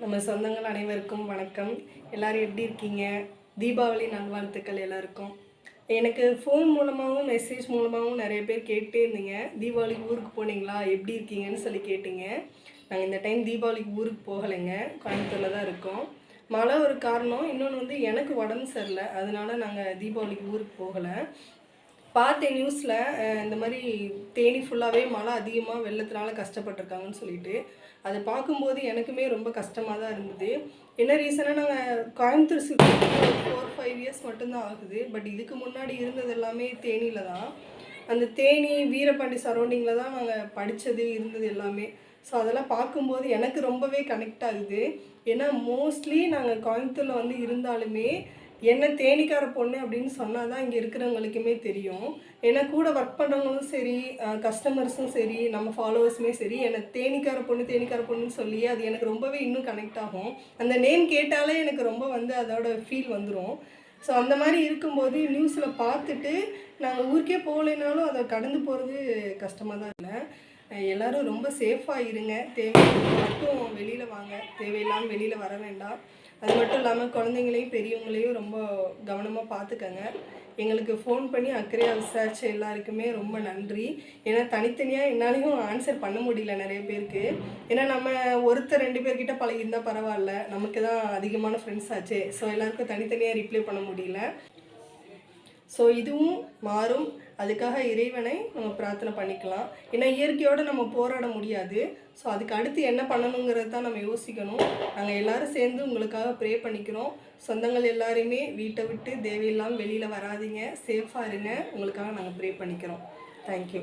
நம்ம சொந்தங்கள் அனைவருக்கும் வணக்கம். எல்லாரும் எப்படி இருக்கீங்க? தீபாவளி நல்வாழ்த்துக்கள் எல்லாருக்கும். எனக்கு ஃபோன் மூலமாகவும் மெசேஜ் மூலமாகவும் நிறைய பேர் கேட்டே இருந்தீங்க. தீபாவளிக்கு ஊருக்கு போனீங்களா? எப்படி இருக்கீங்கன்னு சொல்லி கேட்டீங்க. நாங்கள் இந்த டைம் தீபாவளிக்கு ஊருக்கு போகலைங்க. கோயம்புத்தூரில் தான் இருக்கோம். மழை ஒரு காரணம். இன்னொன்று வந்து எனக்கு உடம்பு சரியில்லை. அதனால நாங்கள் தீபாவளிக்கு ஊருக்கு போகலை. பார்த்தேன் நியூஸில் இந்த மாதிரி தேனி ஃபுல்லாகவே மழை அதிகமாக வெள்ளத்தினால கஷ்டப்பட்டிருக்காங்கன்னு சொல்லிட்டு. அதை பார்க்கும்போது எனக்குமே ரொம்ப கஷ்டமாக தான் இருந்தது. என்ன ரீசனாக நாங்கள் Coimbatore city four five years மட்டும்தான் ஆகுது. பட் இதுக்கு முன்னாடி இருந்தது எல்லாமே தேனியில் தான். அந்த தேனி வீரபாண்டி சரௌண்டிங்கில் தான் நாங்கள் படித்தது இருந்தது எல்லாமே. ஸோ அதெல்லாம் பார்க்கும்போது எனக்கு ரொம்பவே கனெக்ட் ஆகுது. ஏன்னா மோஸ்ட்லி நாங்கள் கோயம்புத்தூரில் வந்து இருந்தாலுமே என்ன தேனிக்கார பொண்ணு அப்படின்னு சொன்னால் தான் இங்கே இருக்கிறவங்களுக்குமே தெரியும். ஏன்னா கூட ஒர்க் பண்ணுறவங்களும் சரி கஸ்டமர்ஸும் சரி நம்ம ஃபாலோவர்ஸுமே சரி என்னை தேனிக்கார பொண்ணு தேனிக்கார பொண்ணுன்னு சொல்லி அது எனக்கு ரொம்பவே இன்னும் கனெக்ட் ஆகும். அந்த நேம் கேட்டாலே எனக்கு ரொம்ப வந்து அதோட ஃபீல் வந்துடும் ஸோ அந்த மாதிரி இருக்கும்போது நியூஸில் பார்த்துட்டு நாங்கள் ஊருக்கே போகலைனாலும் அதை கடந்து போகிறது கஷ்டமாக தான் இல்லை. எல்லோரும் ரொம்ப சேஃபாக இருங்க. தேவை மட்டும் வெளியில் வாங்க. தேவையில்லாமல் வெளியில் வர வேண்டாம். அது மட்டும் இல்லாமல் குழந்தைங்களையும் பெரியவங்களையும் ரொம்ப கவனமாக பார்த்துக்கங்க எங்களுக்கு ஃபோன் பண்ணி அக்கறையாக விசாரித்த எல்லாருக்குமே ரொம்ப நன்றி. ஏன்னா தனித்தனியாக என்னாலையும் ஆன்சர் பண்ண முடியல நிறைய பேருக்கு. ஏன்னா நம்ம ஒருத்தர் ரெண்டு பேர்கிட்ட பழகியிருந்தால் பரவாயில்ல. நமக்கு தான் அதிகமான ஃப்ரெண்ட்ஸ் ஆச்சே. ஸோ எல்லாருக்கும் தனித்தனியாக ரிப்ளை பண்ண முடியல. ஸோ இதுவும் மாறும். அதுக்காக இறைவனை நம்ம பிரார்த்தனை பண்ணிக்கலாம். ஏன்னா இயற்கையோடு நம்ம போராட முடியாது. ஸோ அதுக்கு அடுத்து என்ன பண்ணணுங்கிறது தான் நம்ம யோசிக்கணும். நாங்கள் எல்லாரும் சேர்ந்து உங்களுக்காக ப்ரே பண்ணிக்கிறோம். சொந்தங்கள் எல்லாருமே வீட்டை விட்டு தேவையில்லாமல் வெளியில் வராதீங்க. சேஃபாக இருங்க. உங்களுக்காக நாங்கள் ப்ரே பண்ணிக்கிறோம். தேங்க்யூ